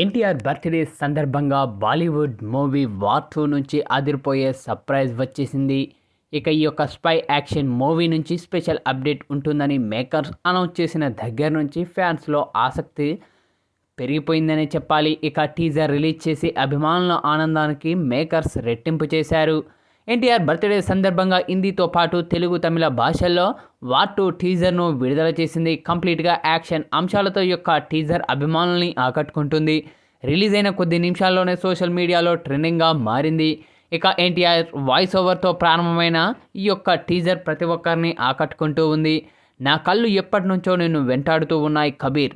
NTR birthday సందర్భంగా Bollywood movie war two నుంచి అదిరిపోయే సర్ప్రైజ్ వచ్చేసింది. ఇక ఈ యొక్క స్పై యాక్షన్ మూవీ నుంచి స్పెషల్ అప్డేట్ ఉంటుందని మేకర్స్ అనౌన్స్ చేసిన దగ్గర నుంచి ఫ్యాన్స్లో ఆసక్తి పెరిగిపోయిందనే చెప్పాలి. ఇక టీజర్ రిలీజ్ చేసి అభిమానుల ఆనందానికి మేకర్స్ రెట్టింపు చేశారు. ఎన్టీఆర్ బర్త్డే సందర్భంగా హిందీతో పాటు తెలుగు తమిళ భాషల్లో వార్ టూ టీజర్ను విడుదల చేసింది. కంప్లీట్గా యాక్షన్ అంశాలతో యొక్క టీజర్ అభిమానుల్ని ఆకట్టుకుంటుంది. రిలీజ్ అయిన కొద్ది నిమిషాల్లోనే సోషల్ మీడియాలో ట్రెండింగ్గా మారింది. ఇక ఎన్టీఆర్ వాయిస్ ఓవర్తో ప్రారంభమైన ఈ యొక్క టీజర్ ప్రతి ఒక్కరిని ఆకట్టుకుంటూ ఉంది. నా కళ్ళు ఎప్పటి నుంచో నేను వెంటాడుతూ ఉన్నాయి కబీర్.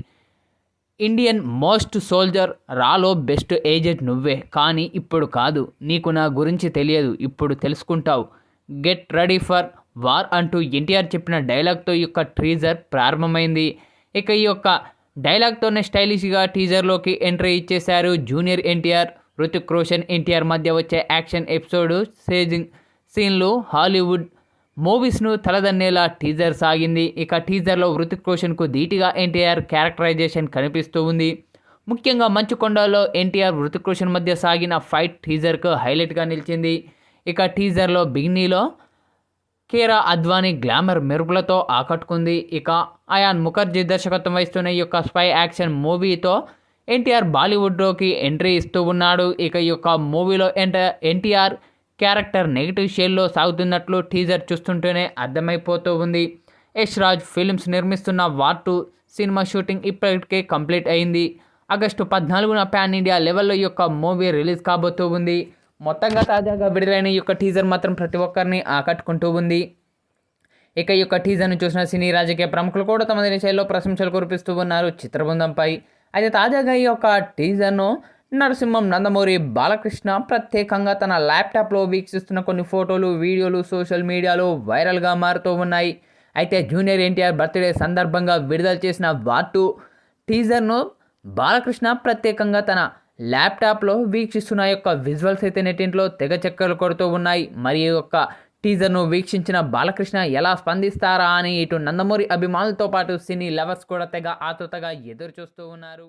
ఇండియన్ మోస్ట్ సోల్జర్ రాలో బెస్ట్ ఏజెంట్ నువ్వే. కానీ ఇప్పుడు కాదు. నీకు నా గురించి తెలియదు. ఇప్పుడు తెలుసుకుంటావు. గెట్ రెడీ ఫర్ వార్ అంటూ ఎన్టీఆర్ చెప్పిన డైలాగ్తో ఈ యొక్క టీజర్ ప్రారంభమైంది. ఇక ఈ యొక్క డైలాగ్తోనే స్టైలిష్గా టీజర్లోకి ఎంట్రీ ఇచ్చేశారు జూనియర్ ఎన్టీఆర్ రుతిక్ రోషన్. ఎన్టీఆర్ మధ్య వచ్చే యాక్షన్ ఎపిసోడ్ సేజింగ్ సీన్లు హాలీవుడ్ మూవీస్ను తలదన్నేలా టీజర్ సాగింది. ఇక టీజర్లో హృతిక్ రోషన్కు ధీటిగా ఎన్టీఆర్ క్యారెక్టరైజేషన్ కనిపిస్తూ ఉంది. ముఖ్యంగా మంచుకొండలో ఎన్టీఆర్ హృతిక్ రోషన్ మధ్య సాగిన ఫైట్ టీజర్కు హైలైట్గా నిలిచింది. ఇక టీజర్లో బిగ్నీలో కేరా అద్వానీ గ్లామర్ మెరుపులతో ఆకట్టుకుంది. ఇక అయాన్ ముఖర్జీ దర్శకత్వం వహిస్తున్న ఈ యొక్క స్పై యాక్షన్ మూవీతో ఎన్టీఆర్ బాలీవుడ్లోకి ఎంట్రీ ఇస్తూ ఉన్నాడు. ఇక ఈ యొక్క మూవీలో ఎంట ఎన్టీఆర్ క్యారెక్టర్ నెగిటివ్ షేడ్లో సాగుతున్నట్లు టీజర్ చూస్తుంటేనే అర్థమైపోతూ ఉంది. యష్ రాజ్ ఫిల్మ్స్ నిర్మిస్తున్న వార్ టూ సినిమా షూటింగ్ ఇప్పటికే కంప్లీట్ అయింది. ఆగస్టు పద్నాలుగున పాన్ ఇండియా లెవెల్లో ఈ యొక్క మూవీ రిలీజ్ కాబోతూ ఉంది. మొత్తంగా తాజాగా విడుదలైన ఈ యొక్క టీజర్ మాత్రం ప్రతి ఒక్కరిని ఆకట్టుకుంటూ ఉంది. ఇక ఈ యొక్క టీజర్ను చూసిన సినీ రాజకీయ ప్రముఖులు కూడా తమ శైలిలో ప్రశంసలు కురిపిస్తూ ఉన్నారు. చిత్రబృందంపై అయితే తాజాగా ఈ యొక్క టీజర్ను నరసింహం నందమూరి బాలకృష్ణ ప్రత్యేకంగా తన ల్యాప్టాప్లో వీక్షిస్తున్న కొన్ని ఫోటోలు వీడియోలు సోషల్ మీడియాలో వైరల్గా మారుతూ ఉన్నాయి. అయితే జూనియర్ ఎన్టీఆర్ బర్త్డే సందర్భంగా విడుదల చేసిన వాటు టీజర్ను బాలకృష్ణ ప్రత్యేకంగా తన ల్యాప్టాప్లో వీక్షిస్తున్న యొక్క విజువల్స్ అయితే నెట్టింట్లో తెగ చక్కలు కొడుతూ ఉన్నాయి. మరి యొక్క టీజర్ను వీక్షించిన బాలకృష్ణ ఎలా స్పందిస్తారా అని ఇటు నందమూరి అభిమానులతో పాటు సినీ లవర్స్ కూడా తెగ ఆతృతగా ఎదురు చూస్తూ ఉన్నారు.